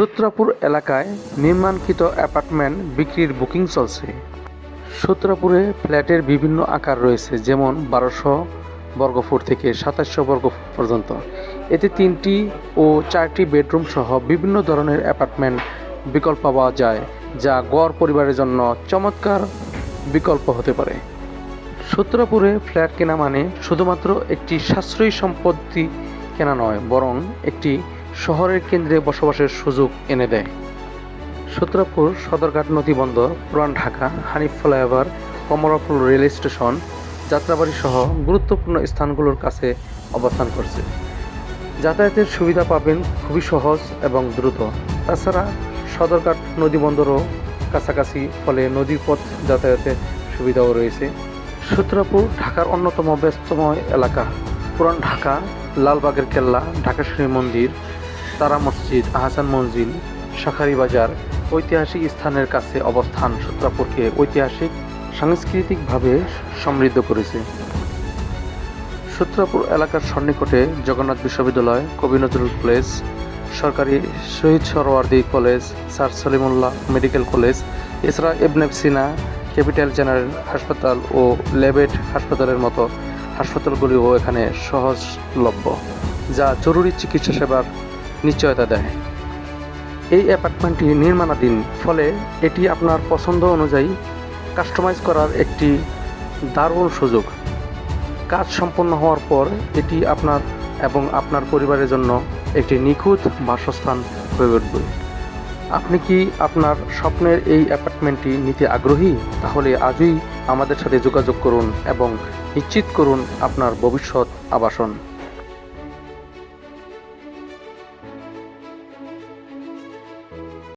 সূত্রাপুর এলাকায় নির্মাণকৃত অ্যাপার্টমেন্ট বিক্রির বুকিং চলছে। সূত্রাপুরে ফ্ল্যাটের বিভিন্ন আকার রয়েছে, যেমন বারোশো বর্গফুট থেকে সাতাশশো বর্গফুট পর্যন্ত। এতে তিনটি ও চারটি বেডরুম সহ বিভিন্ন ধরনের অ্যাপার্টমেন্ট বিকল্প পাওয়া যায়, যা গড় পরিবারের জন্য চমৎকার বিকল্প হতে পারে। সূত্রপুরে ফ্ল্যাট কেনা মানে শুধুমাত্র একটি সাশ্রয়ী সম্পত্তি কেনা নয়, বরং একটি শহরের কেন্দ্রে বসবাসের সুযোগ এনে দেয়। Sutrapur Sadarghat নদীবন্দর Puran Dhaka, Hanif flyover, Kamalapur rail station, Jatrabari সহ গুরুত্বপূর্ণ স্থানগুলোর কাছে অবস্থান করছে। যাতায়াতের সুবিধা পাবেন খুবই সহজ এবং দ্রুত। তাছাড়া সদরঘাট নদীবন্দরও কাছাকাছি, ফলে নদীপথ যাতায়াতের সুবিধাও রয়েছে। সূত্রাপুর ঢাকার অন্যতম ব্যস্তময় এলাকা। পুরান ঢাকা, লালবাগের কেল্লা, ঢাকেশ্বরী মন্দির তারা মসজিদ, আহসান মঞ্জিল, শাখারি বাজার, ঐতিহাসিক স্থানের কাছে অবস্থান সূত্রাপুরকে ঐতিহাসিক, সাংস্কৃতিকভাবে সমৃদ্ধ করেছে। সূত্রাপুর এলাকার সন্নিকটে জগন্নাথ বিশ্ববিদ্যালয়, কবি নজরুল কলেজ, সরকারি Shaheed Suhrawardy college, sir Salimullah medical college, এছাড়া এবনেব সিনা, ক্যাপিটাল জেনারেল হাসপাতাল ও লেবেট হাসপাতালের মতো হাসপাতালগুলিও এখানে সহজলভ্য, যা জরুরি চিকিৎসা সেবার নিশ্চয়তা দেয়। এই অ্যাপার্টমেন্টটি নির্মাণাধীন, ফলে এটি আপনার পছন্দ অনুযায়ী কাস্টমাইজ করার একটি দারুণ সুযোগ। কাজ সম্পন্ন হওয়ার পর এটি আপনার এবং আপনার পরিবারের জন্য একটি নিখুঁত বাসস্থান হয়ে উঠবে। আপনি কি আপনার স্বপ্নের এই অ্যাপার্টমেন্টটি নিতে আগ্রহী? তাহলে আজই আমাদের সাথে যোগাযোগ করুন এবং নিশ্চিত করুন আপনার ভবিষ্যৎ আবাসন।